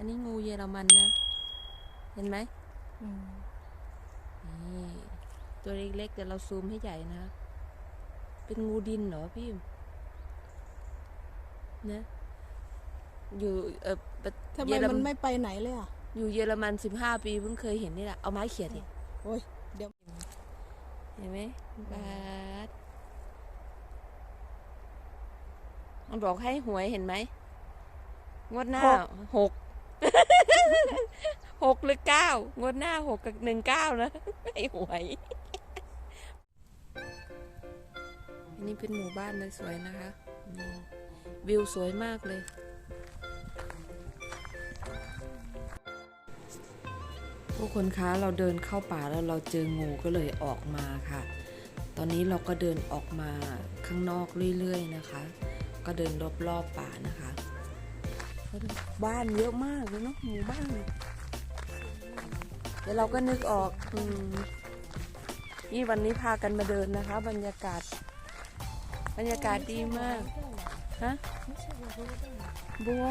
อันนี้งูเยอรมันนะ เห็นไหมอืมนี่ตัวเล็กๆแต่เราซูมให้ใหญ่นะ เป็นงูดินเหรอพี่นะอยู่เออประทำไมเยอรมันไม่ไปไหนเลยอะ อยู่เยอรมันสิบห้าปีเพิ่งเคยเห็นนี่แหละ เอาไม้เขียดดิโอ้ยเดี๋ยว เห็นไหมบาสมันบอกให้หวยเห็นไหม งวดหน้าหก หกหรือเก้างวดหน้าหกกับหนึ่งเก้านะให้หวยอันนี้เป็นหมู่บ้านเลยสวยนะคะ วิวสวยมากเลย ผู้คนคะเราเดินเข้าป่าแล้วเราเจองูก็เลยออกมาค่ะ ตอนนี้เราก็เดินออกมาข้างนอกเรื่อยๆนะคะ ก็เดินรอบๆป่านะคะ บ้านเยอะมากเลยเนาะหมู่บ้านเดี๋ยวเราก็นึกออกอืมนี่วันนี้พากันมาเดินนะคะ บรรยากาศ บรรยากาศดีมากฮะบัว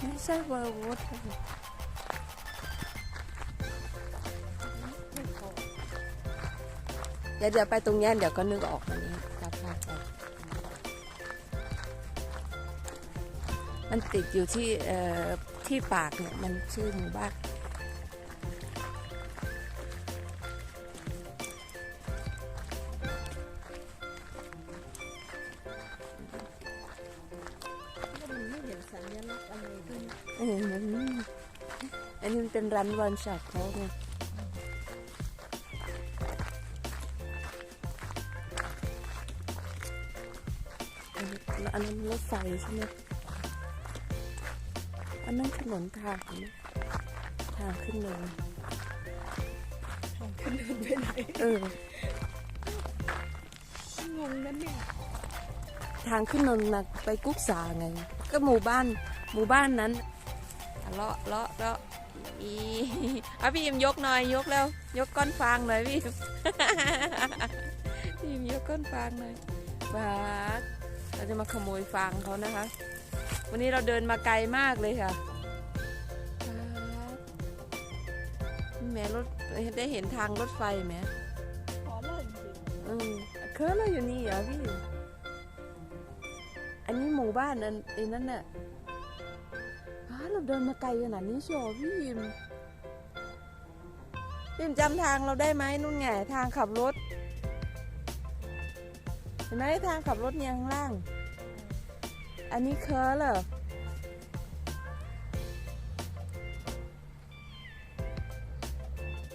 ไม่ใช่บัววุฒเดี๋ยวเดี๋ยวไปตรงนี้เดี๋ยวก็นึกออกวันนี้จะพาไป มันติดอยู่ที่ที่ปากเนี่ยมันชื่อหมู่บ้านมันไม่เห็นสัญลักษณ์อะไรด้วยนะเออมันอันนี้มันเป็นรันวันช็อปเขาไงอันนี้อันนั้นรถไฟใช่ไหม อันนั้นถนนทางเห็นไหมทางขึ้นเนินทางขึ้นเดินไปไหนเอองงนั่นเนี่ยทางขึ้นเนินนะไปกุ๊กสาไง ก็หมู่บ้านหมู่บ้านนั้นอะเลาะเลาะเลาะอีเอาพี่ยิมยกหน่อยยกแล้ว ยกก้อนฟางหน่อยพี่พี่ยิมยกก้อนฟางหน่อยบาสเราจะมาขโมยฟางเขานะคะ วันนี้เราเดินมาไกลมากเลยค่ะบาสแหม่รถได้เห็นทางรถไฟไหมขอเลิกจริงอืมเคยเราอยู่นี่เหรอพี่ อันนี้หมู่บ้านอันไอ้นั่นน่ะอ้าเราเดินมาไกลขนาดนี้เชียวพี่ยิมพี่ยิมจำทางเราได้ไหมนู่นไงทางขับรถ เห็นไหมทางขับรถเนี่ยข้างล่าง อัน